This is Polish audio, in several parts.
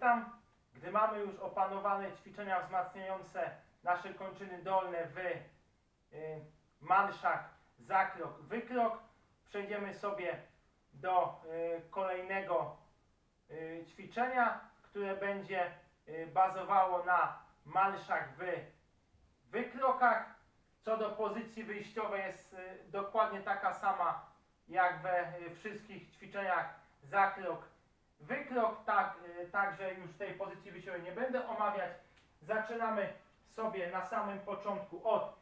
witam. Gdy mamy już opanowane ćwiczenia wzmacniające nasze kończyny dolne w y, zakrok, wykrok, przejdziemy sobie do y, kolejnego y, ćwiczenia, które będzie y, bazowało na marszach w wykrokach. Co do pozycji wyjściowej jest y, dokładnie taka sama jak we y, wszystkich ćwiczeniach zakrok, wykrok, tak, y, także już tej pozycji wyjściowej nie będę omawiać. Zaczynamy sobie na samym początku od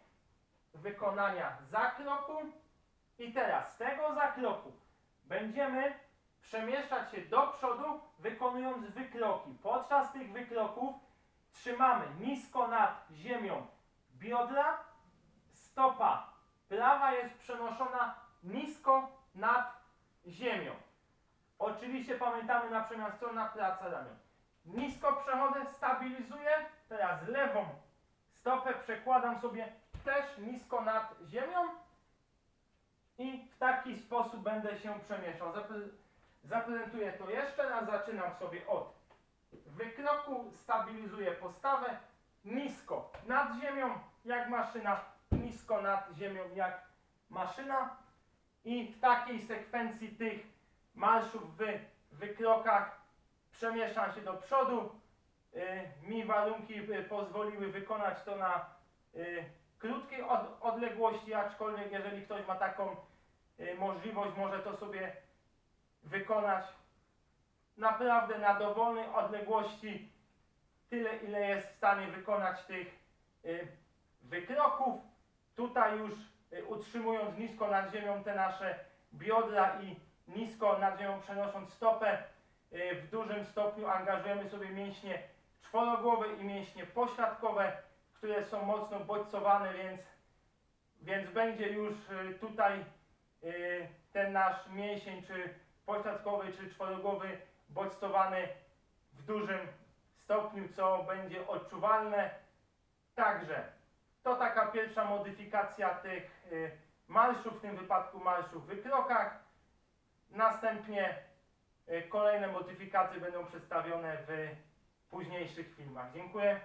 wykonania zakroku i teraz z tego zakroku będziemy przemieszczać się do przodu, wykonując wykroki. Podczas tych wykroków trzymamy nisko nad ziemią biodra, stopa prawa jest przenoszona nisko nad ziemią. Oczywiście pamiętamy na przemian strona praca ramion. Nisko przechodzę, stabilizuję, teraz lewą stopę przekładam sobie też nisko nad ziemią i w taki sposób będę się przemieszczał. Zapre- Zaprezentuję to jeszcze raz, zaczynam sobie od wykroku, stabilizuję postawę, nisko nad ziemią jak maszyna, nisko nad ziemią jak maszyna i w takiej sekwencji tych marszów w wykrokach przemieszczam się do przodu. Y, mi warunki y, pozwoliły wykonać to na y, krótkiej od, odległości, aczkolwiek jeżeli ktoś ma taką możliwość, może to sobie wykonać naprawdę na dowolnej odległości tyle, ile jest w stanie wykonać tych wykroków. Tutaj już utrzymując nisko nad ziemią te nasze biodra i nisko nad ziemią przenosząc stopę, y, w dużym stopniu angażujemy sobie mięśnie czworogłowe i mięśnie pośladkowe, które są mocno bodźcowane, więc, więc będzie już y, tutaj y, ten nasz mięsień, czy pośladkowy, czy czworogłowy bodźcowany w dużym stopniu, co będzie odczuwalne. Także to taka pierwsza modyfikacja tych marszów, w tym wypadku marszów w wykrokach. Następnie y, kolejne modyfikacje będą przedstawione w późniejszych filmach. Dziękuję.